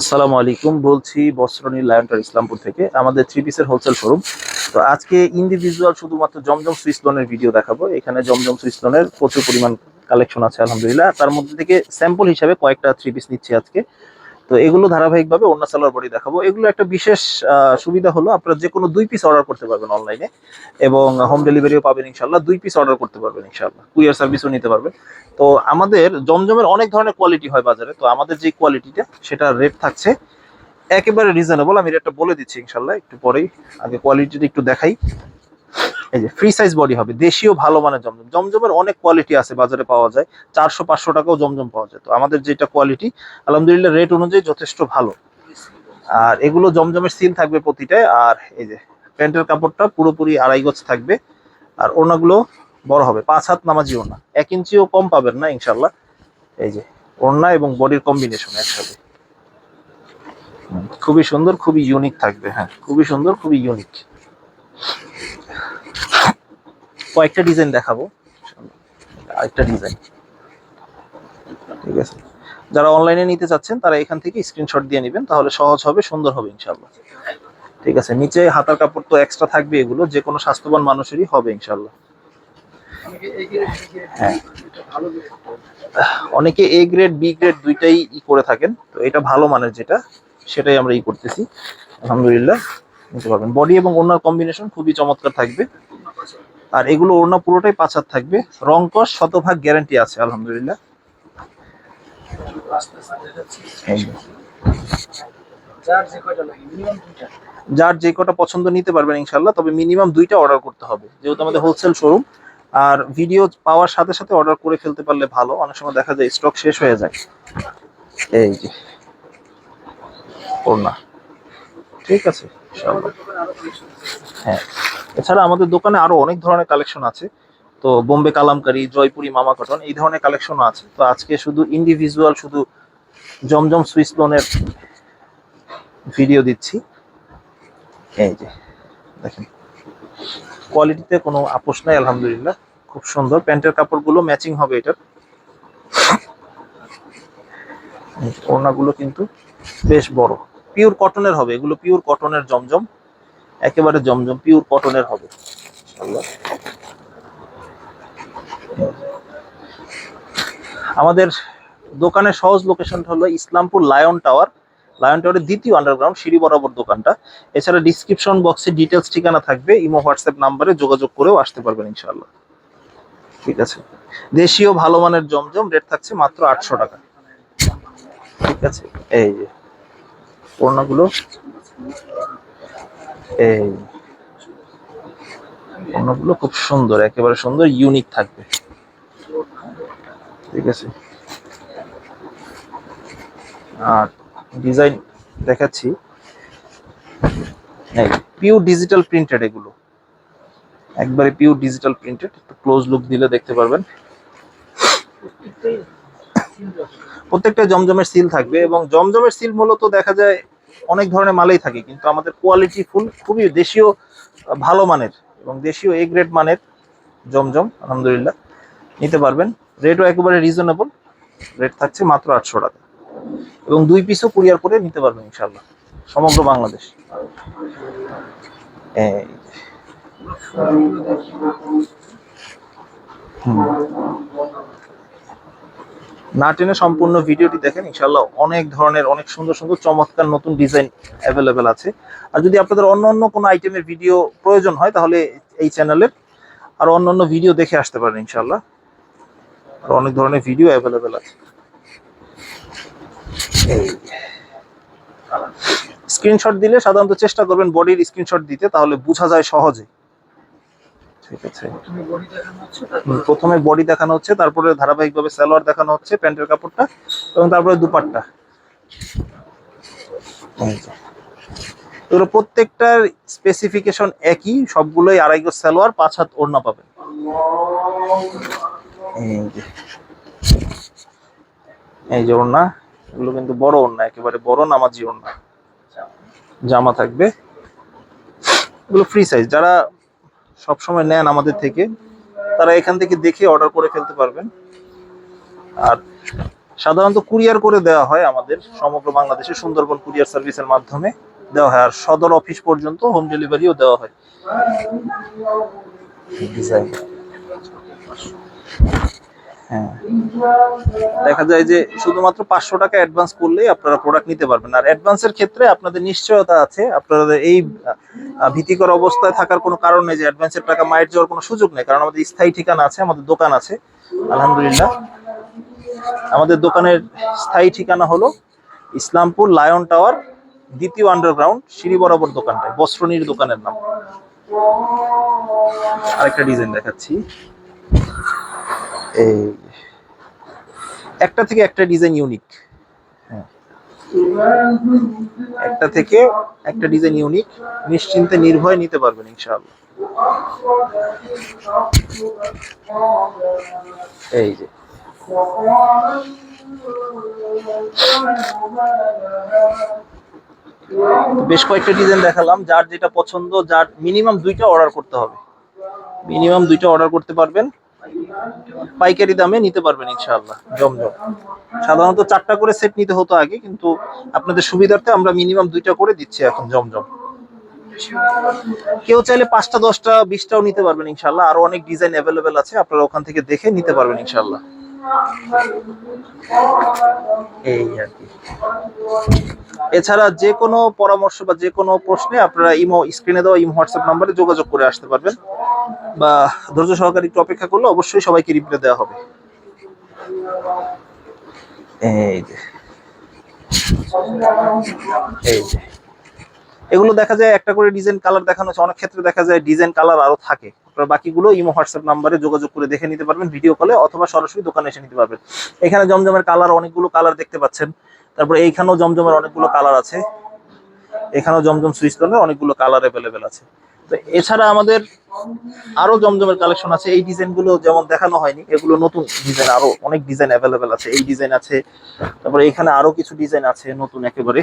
আসসালামু আলাইকুম। বলছি বস্ত্রনী লায়ন্টার ইসলামপুর থেকে, আমাদের থ্রি পিসের হোলসেল শোরুম তো আজকে ইন্ডিভিজুয়াল শুধুমাত্র জমজম সুইস লোনের ভিডিও দেখাবো। এখানে জমজম সুইস লোনের প্রচুর পরিমাণ কালেকশন আছে, আলহামদুলিল্লাহ। তার মধ্যে থেকে স্যাম্পল হিসাবে কয়েকটা থ্রি পিস নিচ্ছি আজকে। তো এগুলো ধারাবাহিকভাবে অন্য সালোয়ার বডি দেখাবো। এগুলো একটা বিশেষ সুবিধা হলো আপনারা যে কোনো দুই পিস অর্ডার করতে পারবেন অনলাইনে এবং হোম ডেলিভারিও পাবেন ইনশাল্লাহ দুই পিস অর্ডার করতে পারবেন ইনশাল্লাহ কুরিয়ার সার্ভিসও নিতে পারবেন। তো আমাদের জমজমের অনেক ধরনের কোয়ালিটি হয় বাজারে। তো আমাদের যে কোয়ালিটিটা সেটা রেট থাকছে একেবারে রিজনেবল আমি রেটটা বলে দিচ্ছি ইনশাল্লাহ একটু পরেই আগে কোয়ালিটিটা একটু দেখাই। এই যে ফ্রি সাইজ বডি হবে, দেশীয় ভালো মানের জমজম। জমজমের অনেক কোয়ালিটি আছে, বাজারে পাওয়া যায়। চারশো, পাঁচশো টাকাও জমজম পাওয়া যায়। তো আমাদের যেটা কোয়ালিটি আলহামদুলিল্লাহ রেট অনুযায়ী যথেষ্ট ভালো। আর এগুলো জমজমের সিল থাকবে প্রতিটায়, আর এই যে, প্যান্টের কাপড়টা পুরোপুরি আড়াই গজ থাকবে। আর ওড়নাগুলো বড় হবে, পাঁচ হাত নামাজি ওড়না। এক ইঞ্চিও কম পাবেন না ইনশাল্লাহ এই যে, ওড়না এবং বডির কম্বিনেশন একসাথে। খুবই সুন্দর, খুবই ইউনিক থাকবে হ্যাঁ। খুবই সুন্দর, খুবই ইউনিক কয়েকটা ডিজাইন দেখাবো। আরেকটা ডিজাইন ঠিক আছে? যারা অনলাইনে নিতে চাচ্ছেন, তারা এখান থেকে স্ক্রিনশট দিয়ে নেবেন, তাহলে সহজ হবে, সুন্দর হবে ইনশাল্লাহ ঠিক আছে? নিচে হাতার কাপড় তো এক্সট্রা থাকবে এগুলো, যে কোনো স্বাস্থ্যবান মানুষেরই হবে ইনশাল্লাহ হ্যাঁ। অনেকে এ গ্রেড বি গ্রেড দুইটাই ই করে থাকেন, তো এটা ভালো মানের যেটা, সেটাই আমরা ই করতেছি। আলহামদুলিল্লাহ, নিতে পারবেন। বডি এবং ওড়নার কম্বিনেশন খুবই চমৎকার থাকবে। আর এগুলো ওড়না পুরোটাই পাচার থাকবে। রং কস, শতভাগ গ্যারান্টি আছে, আলহামদুলিল্লাহ। যার যে কটা পছন্দ নিতে পারবেন ইনশাল্লাহ তবে মিনিমাম দুইটা অর্ডার করতে হবে, যেহেতু আমাদের হোলসেল শোরুম। আর ভিডিও পাওয়ার সাথে সাথে অর্ডার করে ফেলতে পারলে ভালো, অনেক সময় দেখা যায় স্টক শেষ হয়ে যায়। এই যে। ঠিক আছে হ্যাঁ। এছাড়া আমাদের দোকানে আরও অনেক ধরনের কালেকশন আছে। তো বোম্বে কালামকারি, জয়পুরি, মামা কটন, এই ধরনের কালেকশন আছে। তো আজকে শুধু ইন্ডিভিজুয়াল শুধু জমজম সুইস লোনের ভিডিও দিচ্ছি। এই যে, দেখেন। কোয়ালিটিতে কোনো আপোষ নাই, আলহামদুলিল্লাহ। খুব সুন্দর। প্যান্টের কাপড়গুলো ম্যাচিং হবে এটার। ওড়নাগুলো কিন্তু বেশ বড়। পিওর কটনের হবে। এগুলো পিওর কটনের জমজম। একেবারে জমজম পিওর কটনের হবে। আমাদের দোকানের সহজ লোকেশনটা হলো ইসলামপুর লায়ন টাওয়ার লায়ন টাওয়ারের দ্বিতীয় আন্ডারগ্রাউন্ড সিঁড়ি বরাবর দোকানটা। এছাড়া ডিসক্রিপশন বক্সে ডিটেলস ঠিকানা থাকবে। ইমো, হোয়াটসঅ্যাপ নাম্বারে যোগাযোগ করেও আসতে পারবেন ইনশাআল্লাহ। ঠিক আছে? দেশীয় ভালো মানের জমজম রেট থাকছে মাত্র আটশো টাকা। ঠিক আছে? এই যে, ওড়নাগুলো। এই ওড়নাগুলো খুব সুন্দর, একেবারে সুন্দর ইউনিক থাকবে। ঠিক আছে। আর ডিজাইন দেখাচ্ছি। এই পিওর ডিজিটাল প্রিন্টেড এগুলো। একবারে পিওর ডিজিটাল প্রিন্টেড একটু ক্লোজ লুক দিলে দেখতে পারবেন। প্রত্যেকটা জমজমের সিল থাকবে এবং জমজমের সিল মূলত দেখা যায় অনেক ধরনের মালেই থাকে, কিন্তু আমাদের কোয়ালিটি ফুল খুবই দেশীয়, ভালো মানের এবং দেশীয় এ গ্রেড মানের জমজম, আলহামদুলিল্লাহ। নিতে পারবেন। রেটও একেবারে রিজনেবল রেট থাকছে মাত্র আটশো টাকা। এবং দুই পিসও কুরিয়ার করে নিতে পারবেন ইনশাল্লাহ সমগ্র বাংলাদেশ। হুম। না টেনে সম্পূর্ণ ভিডিওটি দেখেন ইনশাল্লাহ অনেক ধরনের, অনেক সুন্দর সুন্দর চমৎকার নতুন ডিজাইন অ্যাভেলেবেল আছে। আর যদি আপনাদের অন্য অন্য কোনো আইটেমের ভিডিও প্রয়োজন হয়, তাহলে এই চ্যানেলের আর অন্য অন্য ভিডিও দেখে আসতে পারেন ইনশাল্লাহ আর অনেক ধরনের ভিডিও অ্যাভেলেবেল আছে। স্ক্রিনশট দিলে সাধারণত চেষ্টা করবেন বডির স্ক্রিনশট দিতে, তাহলে বোঝা যায় সহজে। ঠিক আছে। প্রথমে বডি দেখানো হচ্ছে তারপরে ধারাবাহিকভাবে সালোয়ার দেখানো হচ্ছে প্যান্টের কাপড়টা এবং তারপরে দুপাট্টা। এগুলো প্রত্যেকটার স্পেসিফিকেশন একই সবগুলোই আড়াই গজ সালোয়ার পাঁচ হাত ওড়না পাবেন। এই যে। এই যে ওড়না এগুলো কিন্তু বড় ওড়না একেবারে বড় নামাজি ওড়না। জামা থাকবে। এগুলো ফ্রি সাইজ যারা সবসময় নেন আমাদের থেকে। তারা এখান থেকে দেখে অর্ডার করে ফেলতে পারবেন। আর সাধারণত কুরিয়ার করে দেওয়া হয় আমাদের সমগ্র বাংলাদেশে সুন্দরবন কুরিয়ার সার্ভিসের মাধ্যমে দেওয়া হয়। আর সদর অফিস পর্যন্ত হোম ডেলিভারিও দেওয়া হয়। ডিজাইন হ্যাঁ। দেখা যায় যে শুধুমাত্র পাঁচশো টাকা অ্যাডভান্স করলেই আপনারা প্রোডাক্ট নিতে পারবেন। আর অ্যাডভান্সের ক্ষেত্রে আপনাদের নিশ্চয়তা আছে। আপনাদের এই ভীতিকর অবস্থায় থাকার কোনো কারণ নেই যে অ্যাডভান্সের টাকা মায়ের যাওয়ার কোনো সুযোগ নেই। কারণ আমাদের স্থায়ী ঠিকানা আছে, আমাদের দোকান আছে, আলহামদুলিল্লাহ। আমাদের দোকানের স্থায়ী ঠিকানা হলো ইসলামপুর লায়ন টাওয়ার, দ্বিতীয় আন্ডারগ্রাউন্ড সিঁড়ি বরাবর দোকানটায়। বস্ত্রনীর দোকানের নাম। আরেকটা ডিজাইন দেখাচ্ছি। এই একটা থেকে একটা ডিজাইন ইউনিক। একটা থেকে একটা ডিজাইন ইউনিক, নিশ্চিন্তে নির্ভয় নিতে পারবেন ইনশাআল্লাহ। এই যে। বেশ কয়েকটা ডিজাইন দেখালাম, যার যেটা পছন্দ, যার মিনিমাম দুইটা অর্ডার করতে হবে। মিনিমাম দুইটা অর্ডার করতে পারবেন। পাইকারি দামে নিতে পারবেন ইনশাআল্লাহ, জমজম। সাধারণত চারটা করে সেট নিতে হতো আগে, কিন্তু আপনাদের সুবিধার্থে আমরা মিনিমাম দুইটা করে দিচ্ছি এখন জমজম। কেউ চাইলে পাঁচটা, দশটা, বিশটাও নিতে পারবেন ইনশাল্লাহ আরও অনেক ডিজাইন অ্যাভেলেবেল আছে, আপনারা ওখান থেকে দেখে নিতে পারবেন ইনশাল্লাহ এই আর কি। এছাড়া যে কোনো পরামর্শ বা যে কোনো প্রশ্নে আপনারা ইমো স্ক্রিনে দেওয়া ইমো হোয়াটসঅ্যাপ নাম্বারে যোগাযোগ করে আসতে পারবেন। বা ধৈর্য সহকারে একটু অপেক্ষা করলে অবশ্যই সবাইকে রিপ্লাই দেওয়া হবে। এই যে। এই যে। এগুলো দেখা যায় একটা করে ডিজাইন কালার দেখানো হচ্ছে অনেক ক্ষেত্রে দেখা যায় ডিজাইন কালার আরও থাকে। আপনারা বাকিগুলো ইমো, হোয়াটসঅ্যাপ নাম্বারে যোগাযোগ করে দেখে নিতে পারবেন ভিডিও কলে অথবা সরাসরি দোকানে এসে নিতে পারবেন। এখানে জমজমের কালার অনেকগুলো কালার দেখতে পাচ্ছেন। তারপরে এইখানেও জমজমের অনেকগুলো কালার আছে। এখানেও জমজম সুইস্টনের অনেকগুলো কালার অ্যাভেলেবেল আছে। তো এছাড়া আমাদের আরও জমজমের কালেকশন আছে। এই ডিজাইনগুলো যেমন দেখানো হয়নি, এগুলো নতুন ডিজাইন আরও অনেক ডিজাইন অ্যাভেলেবেল আছে। এই ডিজাইন আছে। তারপরে এখানে আরও কিছু ডিজাইন আছে নতুন একেবারে।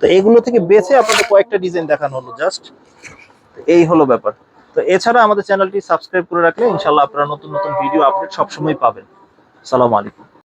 তো এগুলো থেকে বেছে আপনাদের কয়েকটা ডিজাইন দেখানো হলো জাস্ট এই হলো ব্যাপার। তো এছাড়া আমাদের চ্যানেলটি সাবস্ক্রাইব করে রাখলে ইনশাল্লাহ আপনারা নতুন নতুন ভিডিও আপডেট সবসময় পাবেন। সালাম আলাইকুম।